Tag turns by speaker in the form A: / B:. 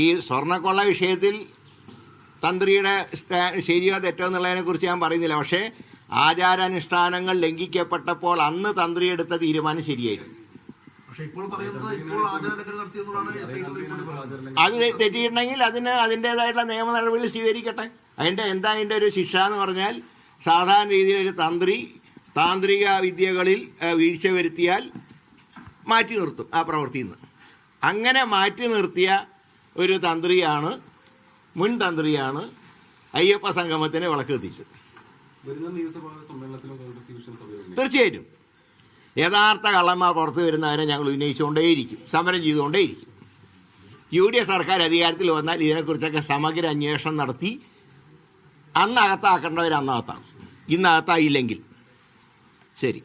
A: ഈ സ്വർണക്കൊള്ള വിഷയത്തിൽ തന്ത്രിയുടെ ശരിയോ തെറ്റോ എന്നുള്ളതിനെ കുറിച്ച് ഞാൻ പറയുന്നില്ല. പക്ഷേ ആചാരാനുഷ്ഠാനങ്ങൾ ലംഘിക്കപ്പെട്ടപ്പോൾ അന്ന് തന്ത്രി എടുത്ത തീരുമാനം ശരിയായിരുന്നു. അത് തെറ്റിയിട്ടുണ്ടെങ്കിൽ അതിന് അതിന്റെതായിട്ടുള്ള നിയമ നടപടികൾ സ്വീകരിക്കട്ടെ. അതിന്റെ എന്താ അതിന്റെ ഒരു ശിക്ഷ എന്ന് പറഞ്ഞാൽ സാധാരണ രീതിയിൽ ഒരു തന്ത്രി താന്ത്രിക വിദ്യകളിൽ വീഴ്ച വരുത്തിയാൽ മാറ്റി നിർത്തും ആ പ്രവൃത്തിയിൽ നിന്ന്. അങ്ങനെ മാറ്റി നിർത്തിയ ഒരു തന്ത്രിയാണ് മുൻ തന്ത്രിയാണ് അയ്യപ്പ സംഗമത്തിന് വിളക്ക് കത്തിച്ചത് തീർച്ചയായിട്ടും. യഥാർത്ഥ കള്ളന്മാർ പുറത്തു വരുന്നവരെ ഞങ്ങൾ ഉന്നയിച്ചുകൊണ്ടേയിരിക്കും സമരം ചെയ്തുകൊണ്ടേയിരിക്കും. യു ഡി എഫ് സർക്കാർ അധികാരത്തിൽ വന്നാൽ ഇതിനെക്കുറിച്ചൊക്കെ സമഗ്ര അന്വേഷണം നടത്തി അന്ന് അകത്താക്കേണ്ടവർ അന്ന് അകത്താക്കും. ഇന്ന് അകത്തായില്ലെങ്കിൽ. ശരി.